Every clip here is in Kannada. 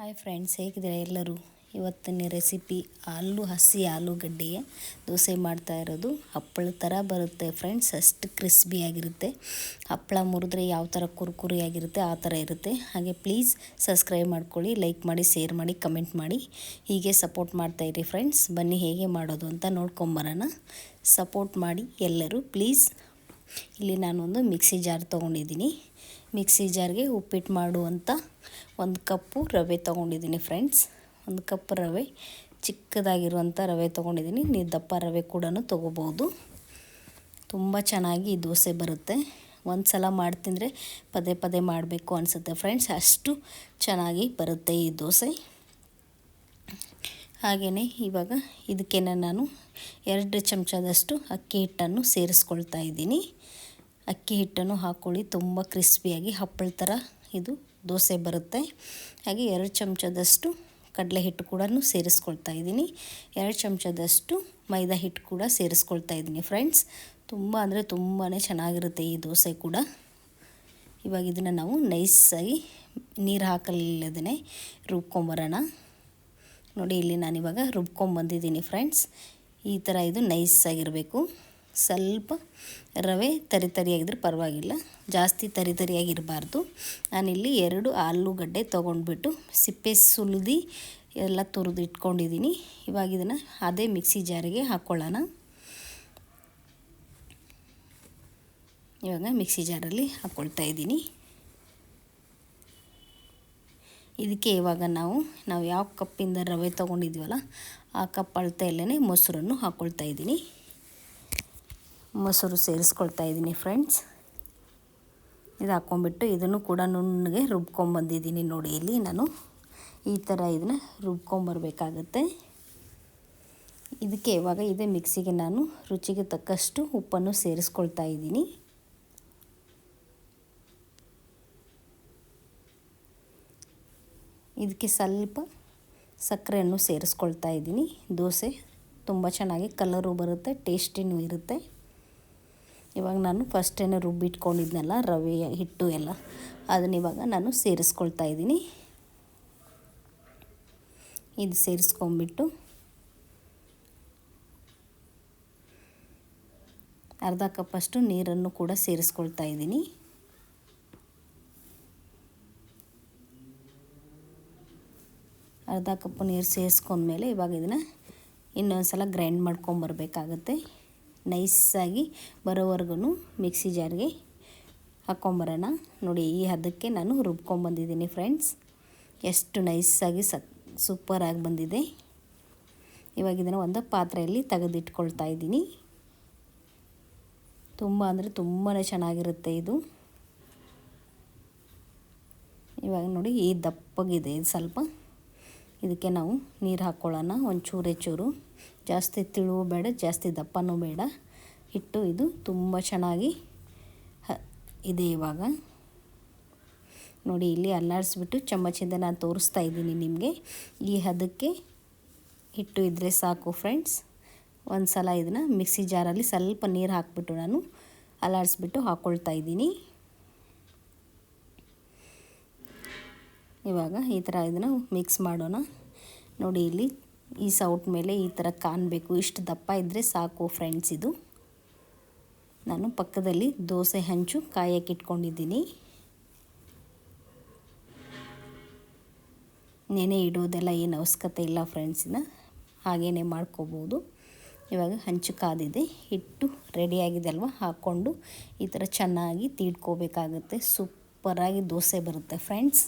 ಹಾಯ್ ಫ್ರೆಂಡ್ಸ್, ಹೇಗಿದ್ದೀರಾ ಎಲ್ಲರೂ? ಇವತ್ತಿನ ರೆಸಿಪಿ ಆಲೂ ಹಸಿ ಆಲೂಗಡ್ಡೆಯ ದೋಸೆ ಮಾಡ್ತಾ ಇರೋದು. ಹಪ್ಪಳ ಥರ ಬರುತ್ತೆ ಫ್ರೆಂಡ್ಸ್, ಅಷ್ಟು ಕ್ರಿಸ್ಪಿಯಾಗಿರುತ್ತೆ ಹಪ್ಪಳ ಮುರಿದ್ರೆ ಯಾವ ಥರ ಕುರುಕುರಿಯಾಗಿರುತ್ತೆ ಆ ಥರ ಇರುತ್ತೆ. ಹಾಗೆ ಪ್ಲೀಸ್ ಸಬ್ಸ್ಕ್ರೈಬ್ ಮಾಡ್ಕೊಳ್ಳಿ, ಲೈಕ್ ಮಾಡಿ, ಶೇರ್ ಮಾಡಿ, ಕಮೆಂಟ್ ಮಾಡಿ. ಹೀಗೆ ಸಪೋರ್ಟ್ ಮಾಡ್ತಾಯಿರಿ ಫ್ರೆಂಡ್ಸ್. ಬನ್ನಿ ಹೇಗೆ ಮಾಡೋದು ಅಂತ ನೋಡ್ಕೊಂಬರೋಣ ಸಪೋರ್ಟ್ ಮಾಡಿ ಎಲ್ಲರೂ ಪ್ಲೀಸ್. ಇಲ್ಲಿ ನಾನೊಂದು ಮಿಕ್ಸಿ ಜಾರ್ ತೊಗೊಂಡಿದ್ದೀನಿ. ಮಿಕ್ಸಿ ಜಾರ್ಗೆ ಉಪ್ಪಿಟ್ಟು ಮಾಡುವಂಥ ಒಂದು ಕಪ್ಪು ರವೆ ತೊಗೊಂಡಿದ್ದೀನಿ ಫ್ರೆಂಡ್ಸ್ ಒಂದು ಕಪ್ ರವೆ ಚಿಕ್ಕದಾಗಿರುವಂಥ ರವೆ ತೊಗೊಂಡಿದ್ದೀನಿ. ನೀವು ದಪ್ಪ ರವೆ ಕೂಡ ತೊಗೋಬೋದು ತುಂಬ ಚೆನ್ನಾಗಿ ಈ ದೋಸೆ ಬರುತ್ತೆ. ಒಂದು ಸಲ ಮಾಡ್ತಿದ್ರೆ ಪದೇ ಪದೇ ಮಾಡಬೇಕು ಅನಿಸುತ್ತೆ ಫ್ರೆಂಡ್ಸ್ ಅಷ್ಟು ಚೆನ್ನಾಗಿ ಬರುತ್ತೆ ಈ ದೋಸೆ. ಹಾಗೆಯೇ ಇವಾಗ ಇದಕ್ಕೆ ನಾನು ಎರಡು ಚಮಚದಷ್ಟು ಅಕ್ಕಿ ಹಿಟ್ಟನ್ನು ಸೇರಿಸ್ಕೊಳ್ತಾ ಇದ್ದೀನಿ. ಅಕ್ಕಿ ಹಿಟ್ಟನ್ನು ಹಾಕ್ಕೊಳ್ಳಿ ತುಂಬ ಕ್ರಿಸ್ಪಿಯಾಗಿ ಹಪ್ಪಳ ಥರ ಇದು ದೋಸೆ ಬರುತ್ತೆ. ಹಾಗೆ ಎರಡು ಚಮಚದಷ್ಟು ಕಡಲೆ ಹಿಟ್ಟು ಕೂಡ ಸೇರಿಸ್ಕೊಳ್ತಾ ಇದ್ದೀನಿ. ಎರಡು ಚಮಚದಷ್ಟು ಮೈದಾ ಹಿಟ್ಟು ಕೂಡ ಸೇರಿಸ್ಕೊಳ್ತಾ ಇದ್ದೀನಿ ಫ್ರೆಂಡ್ಸ್. ತುಂಬ ಅಂದರೆ ತುಂಬಾ ಚೆನ್ನಾಗಿರುತ್ತೆ ಈ ದೋಸೆ ಕೂಡ. ಇವಾಗ ಇದನ್ನು ನಾವು ನೈಸಾಗಿ ನೀರು ಹಾಕಲಿಲ್ಲದೇ ರುಬ್ಕೊಂಬರೋಣ. ನೋಡಿ, ಇಲ್ಲಿ ನಾನಿವಾಗ ರುಬ್ಕೊಂಬಂದಿದ್ದೀನಿ ಫ್ರೆಂಡ್ಸ್. ಈ ಥರ ಇದು ನೈಸಾಗಿರಬೇಕು. ಸ್ವಲ್ಪ ರವೆ ತರಿ ತರಿಯಾಗಿದ್ರೆ ಪರವಾಗಿಲ್ಲ. ಜಾಸ್ತಿ ತರಿ ತರಿಯಾಗಿರಬಾರ್ದು. ನಾನಿಲ್ಲಿ ಎರಡು ಆಲೂಗಡ್ಡೆ ತೊಗೊಂಡ್ಬಿಟ್ಟು ಸಿಪ್ಪೆ ಸುಲಿದು ಎಲ್ಲ ತುರಿದು ಇಟ್ಕೊಂಡಿದ್ದೀನಿ. ಇವಾಗ ಇದನ್ನು ಅದೇ ಮಿಕ್ಸಿ ಜಾರಿಗೆ ಹಾಕ್ಕೊಳ್ಳೋಣ ಇವಾಗ ಮಿಕ್ಸಿ ಜಾರಲ್ಲಿ ಹಾಕ್ಕೊಳ್ತಾ ಇದ್ದೀನಿ. ಇದಕ್ಕೆ ಇವಾಗ ನಾವು ನಾವು ಯಾವ ಕಪ್ಪಿಂದ ರವೆ ತೊಗೊಂಡಿದ್ವಲ್ಲ, ಆ ಕಪ್ ಅಳತೆಯಲ್ಲೇ ಮೊಸರನ್ನು ಹಾಕ್ಕೊಳ್ತಾ ಇದ್ದೀನಿ. ಮೊಸರು ಸೇರಿಸ್ಕೊಳ್ತಾ ಇದ್ದೀನಿ ಫ್ರೆಂಡ್ಸ್ ಇದು ಹಾಕ್ಕೊಂಬಿಟ್ಟು ಇದನ್ನು ಕೂಡ ನುಣ್ಣಗೆ ರುಬ್ಕೊಂಬಂದಿದ್ದೀನಿ ನೋಡಿ ಇಲ್ಲಿ ನಾನು. ಈ ಥರ ಇದನ್ನ ರುಬ್ಕೊಂಬರ್ಬೇಕಾಗತ್ತೆ ಇದಕ್ಕೆ ಇವಾಗ ಇದೇ ಮಿಕ್ಸಿಗೆ ನಾನು ರುಚಿಗೆ ತಕ್ಕಷ್ಟು ಉಪ್ಪನ್ನು ಸೇರಿಸ್ಕೊಳ್ತಾ ಇದ್ದೀನಿ. ಇದಕ್ಕೆ ಸ್ವಲ್ಪ ಸಕ್ಕರೆಯನ್ನು ಸೇರಿಸ್ಕೊಳ್ತಾ ಇದ್ದೀನಿ. ದೋಸೆ ತುಂಬ ಚೆನ್ನಾಗಿ ಕಲರು ಬರುತ್ತೆ ಟೇಸ್ಟಿನೂ ಇರುತ್ತೆ. ಇವಾಗ ನಾನು ಫಸ್ಟೇನೆ ರುಬ್ಬಿಟ್ಕೊಂಡಿದ್ನಲ್ಲ ರವೆ, ಹಿಟ್ಟು ಎಲ್ಲ, ಅದನ್ನ ಇವಾಗ ನಾನು ಸೇರಿಸ್ಕೊಳ್ತಾ ಇದ್ದೀನಿ. ಇದು ಸೇರಿಸ್ಕೊಂಬಿಟ್ಟು ಅರ್ಧ ಕಪ್ಪಷ್ಟು ನೀರನ್ನು ಕೂಡ ಸೇರಿಸ್ಕೊಳ್ತಾ ಇದ್ದೀನಿ. ಅರ್ಧ ಕಪ್ಪು ನೀರು ಸೇರಿಸ್ಕೊಂಡ್ಮೇಲೆ ಇವಾಗ ಇದನ್ನು ಇನ್ನೊಂದು ಸಲ ಗ್ರೈಂಡ್ ಮಾಡ್ಕೊಂಬರ್ಬೇಕಾಗತ್ತೆ ನೈಸಾಗಿ ಬರೋವರೆಗೂ ಮಿಕ್ಸಿ ಜಾರ್ಗೆ ಹಾಕ್ಕೊಂಬರೋಣ. ನೋಡಿ, ಈ ಹದಕ್ಕೆ ನಾನು ರುಬ್ಕೊಂಬಂದಿದ್ದೀನಿ ಫ್ರೆಂಡ್ಸ್. ಎಷ್ಟು ನೈಸಾಗಿ ಸ ಸೂಪರಾಗಿ ಬಂದಿದೆ. ಇವಾಗ ಇದನ್ನು ಒಂದು ಪಾತ್ರೆಯಲ್ಲಿ ತೆಗೆದಿಟ್ಕೊಳ್ತಾ ಇದ್ದೀನಿ. ತುಂಬ ಅಂದರೆ ತುಂಬಾ ಚೆನ್ನಾಗಿರುತ್ತೆ ಇದು. ಇವಾಗ ನೋಡಿ, ಈ ದಪ್ಪಗಿದೆ ಇದು ಸ್ವಲ್ಪ. ಇದಕ್ಕೆ ನಾವು ನೀರು ಹಾಕ್ಕೊಳ್ಳೋಣ ಒಂದು ಚೂರು ಚೂರು ಜಾಸ್ತಿ ತಿಳುವು ಬೇಡ, ಜಾಸ್ತಿ ದಪ್ಪನೂ ಬೇಡ. ಹಿಟ್ಟು ಇದು ತುಂಬ ಚೆನ್ನಾಗಿ ಇದೆ ಇವಾಗ. ನೋಡಿ, ಇಲ್ಲಿ ಅಲ್ಲಾಡಿಸ್ಬಿಟ್ಟು ಚಮಚಿಂದ ನಾನು ತೋರಿಸ್ತಾ ಇದ್ದೀನಿ ನಿಮಗೆ. ಈ ಹದಕ್ಕೆ ಹಿಟ್ಟು ಇದ್ದರೆ ಸಾಕು ಫ್ರೆಂಡ್ಸ್ ಒಂದು ಸಲ ಇದನ್ನು ಮಿಕ್ಸಿ ಜಾರಲ್ಲಿ ಸ್ವಲ್ಪ ನೀರು ಹಾಕ್ಬಿಟ್ಟು ನಾನು ಅಲ್ಲಾಡಿಸ್ಬಿಟ್ಟು ಹಾಕ್ಕೊಳ್ತಾ ಇದ್ದೀನಿ. ಇವಾಗ ಈ ಥರ ಇದನ್ನು ಮಿಕ್ಸ್ ಮಾಡೋಣ. ನೋಡಿ, ಇಲ್ಲಿ ಈ ಸೌಟ್ ಮೇಲೆ ಈ ಥರ ಕಾಣಬೇಕು. ಇಷ್ಟು ದಪ್ಪ ಇದ್ದರೆ ಸಾಕು ಫ್ರೆಂಡ್ಸ್ ಇದು. ನಾನು ಪಕ್ಕದಲ್ಲಿ ದೋಸೆ ಹಂಚು ಕಾಯಕ್ಕೆ ಇಟ್ಕೊಂಡಿದ್ದೀನಿ. ನೆನೆ ಇಡೋದೆಲ್ಲ ಏನು ಅವಶ್ಯಕತೆ ಇಲ್ಲ ಫ್ರೆಂಡ್ಸಿನ ಹಾಗೇ ಮಾಡ್ಕೋಬೋದು. ಇವಾಗ ಹಂಚು ಕಾದಿದೆ. ಹಿಟ್ಟು ರೆಡಿಯಾಗಿದೆ ಅಲ್ವಾ? ಹಾಕ್ಕೊಂಡು ಈ ಥರ ಚೆನ್ನಾಗಿ ತೀಡ್ಕೋಬೇಕಾಗುತ್ತೆ. ಸೂಪರಾಗಿ ದೋಸೆ ಬರುತ್ತೆ ಫ್ರೆಂಡ್ಸ್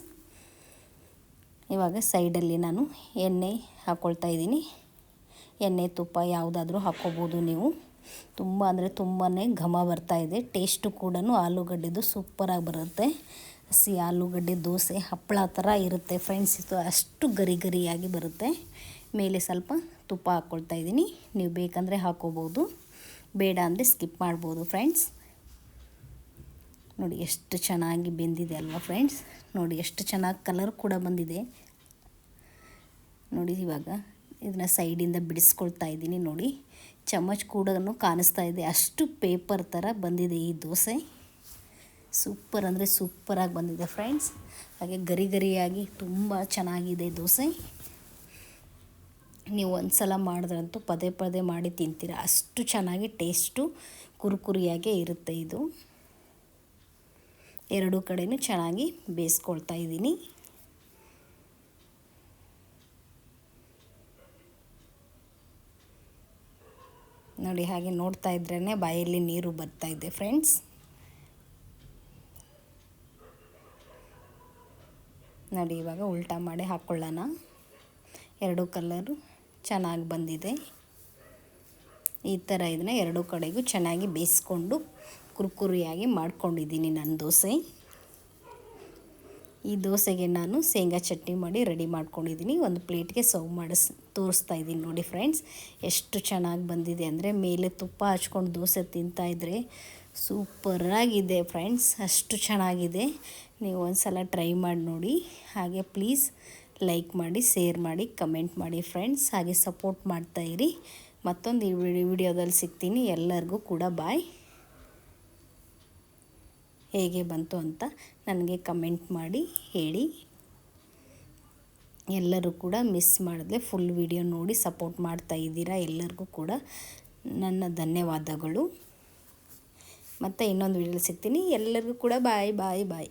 ಇವಾಗ ಸೈಡಲ್ಲಿ ನಾನು ಎಣ್ಣೆ ಹಾಕ್ಕೊಳ್ತಾ ಇದ್ದೀನಿ. ಎಣ್ಣೆ, ತುಪ್ಪ ಯಾವುದಾದ್ರೂ ಹಾಕ್ಕೋಬೋದು ನೀವು. ತುಂಬ ಅಂದರೆ ತುಂಬಾ ಘಮ ಬರ್ತಾ ಇದೆ. ಟೇಸ್ಟು ಕೂಡ ಆಲೂಗಡ್ಡೆದು ಸೂಪರಾಗಿ ಬರುತ್ತೆ. ಹಸಿ ಆಲೂಗಡ್ಡೆ, ದೋಸೆ, ಹಪ್ಪಳ ಥರ ಇರುತ್ತೆ ಫ್ರೆಂಡ್ಸ್ ಇದು ಅಷ್ಟು ಗರಿ ಗರಿಯಾಗಿ ಬರುತ್ತೆ. ಮೇಲೆ ಸ್ವಲ್ಪ ತುಪ್ಪ ಹಾಕ್ಕೊಳ್ತಾ ಇದ್ದೀನಿ. ನೀವು ಬೇಕಂದರೆ ಹಾಕ್ಕೋಬೋದು. ಬೇಡ ಅಂದರೆ ಸ್ಕಿಪ್ ಮಾಡ್ಬೋದು ಫ್ರೆಂಡ್ಸ್ ನೋಡಿ ಎಷ್ಟು ಚೆನ್ನಾಗಿ ಬೆಂದಿದೆ ಅಲ್ವಾ ಫ್ರೆಂಡ್ಸ್ ನೋಡಿ ಎಷ್ಟು ಚೆನ್ನಾಗಿ ಕಲರ್ ಕೂಡ ಬಂದಿದೆ. ನೋಡಿ ಇವಾಗ ಇದನ್ನ ಸೈಡಿಂದ ಬಿಡಿಸ್ಕೊಳ್ತಾ ಇದ್ದೀನಿ ನೋಡಿ. ಚಮಚ್ ಕೂಡ ಕಾಣಿಸ್ತಾ ಇದೆ. ಅಷ್ಟು ಪೇಪರ್ ಥರ ಬಂದಿದೆ ಈ ದೋಸೆ. ಸೂಪರ್ ಅಂದರೆ ಸೂಪರಾಗಿ ಬಂದಿದೆ ಫ್ರೆಂಡ್ಸ್ ಹಾಗೆ ಗರಿ ಗರಿಯಾಗಿ ತುಂಬ ಚೆನ್ನಾಗಿದೆ ದೋಸೆ. ನೀವು ಒಂದು ಸಲ ಮಾಡಿದ್ರಂತೂ ಪದೇ ಪದೇ ಮಾಡಿ ತಿಂತೀರ. ಅಷ್ಟು ಚೆನ್ನಾಗಿ ಟೇಸ್ಟು ಕುರುಕುರಿಯಾಗೇ ಇರುತ್ತೆ ಇದು. ಎರಡೂ ಕಡೆಯೂ ಚೆನ್ನಾಗಿ ಬೇಯಿಸ್ಕೊಳ್ತಾ ಇದ್ದೀನಿ. ನೋಡಿ ಹಾಗೆ ನೋಡ್ತಾ ಇದ್ರೇ ಬಾಯಲ್ಲಿ ನೀರು ಬರ್ತಾ ಇದೆ ಫ್ರೆಂಡ್ಸ್. ನೋಡಿ ಇವಾಗ ಉಲ್ಟಾ ಮಾಡಿ ಹಾಕ್ಕೊಳ್ಳೋಣ ಎರಡು ಕಲರು ಚೆನ್ನಾಗಿ ಬಂದಿದೆ. ಈ ಥರ ಇದನ್ನ ಎರಡೂ ಕಡೆಗೂ ಚೆನ್ನಾಗಿ ಬೇಯಿಸ್ಕೊಂಡು ಕುರ್ಕುರಿಯಾಗಿ ಮಾಡ್ಕೊಂಡಿದ್ದೀನಿ ನನ್ನ ದೋಸೆ. ಈ ದೋಸೆಗೆ ನಾನು ಶೇಂಗಾ ಚಟ್ನಿ ಮಾಡಿ ರೆಡಿ ಮಾಡ್ಕೊಂಡಿದ್ದೀನಿ. ಒಂದು ಪ್ಲೇಟ್ಗೆ ಸರ್ವ್ ಮಾಡಿಸ್, ತೋರಿಸ್ತಾ ಇದ್ದೀನಿ ನೋಡಿ ಫ್ರೆಂಡ್ಸ್. ಎಷ್ಟು ಚೆನ್ನಾಗಿ ಬಂದಿದೆ ಅಂದರೆ ಮೇಲೆ ತುಪ್ಪ ಹಚ್ಕೊಂಡು ದೋಸೆ ತಿಂತಾಯಿದ್ರೆ ಸೂಪರಾಗಿದೆ ಫ್ರೆಂಡ್ಸ್. ಅಷ್ಟು ಚೆನ್ನಾಗಿದೆ. ನೀವು ಒಂದು ಸಲ ಟ್ರೈ ಮಾಡಿ ನೋಡಿ. ಹಾಗೆ ಪ್ಲೀಸ್ ಲೈಕ್ ಮಾಡಿ, ಶೇರ್ ಮಾಡಿ, ಕಮೆಂಟ್ ಮಾಡಿ ಫ್ರೆಂಡ್ಸ್. ಹಾಗೆ ಸಪೋರ್ಟ್ ಮಾಡ್ತಾಯಿರಿ ಮತ್ತೊಂದು ವಿಡಿಯೋದಲ್ಲಿ ಸಿಗ್ತೀನಿ. ಎಲ್ಲರಿಗೂ ಕೂಡ ಬಾಯ್. ಹೇಗೆ ಬಂತು ಅಂತ ನನಗೆ ಕಮೆಂಟ್ ಮಾಡಿ ಹೇಳಿ. ಎಲ್ಲರೂ ಕೂಡ ಮಿಸ್ ಮಾಡಿದ್ರೆ ಫುಲ್ ವಿಡಿಯೋ ನೋಡಿ ಸಪೋರ್ಟ್ ಮಾಡ್ತಾ ಇದ್ದೀರಾ ಎಲ್ಲರಿಗೂ ಕೂಡ ನನ್ನ ಧನ್ಯವಾದಗಳು. ಮತ್ತು ಇನ್ನೊಂದು ವಿಡಿಯೋಲಿ ಸಿಗ್ತೀನಿ. ಎಲ್ಲರಿಗೂ ಕೂಡ ಬಾಯ್ ಬಾಯ್ ಬಾಯ್.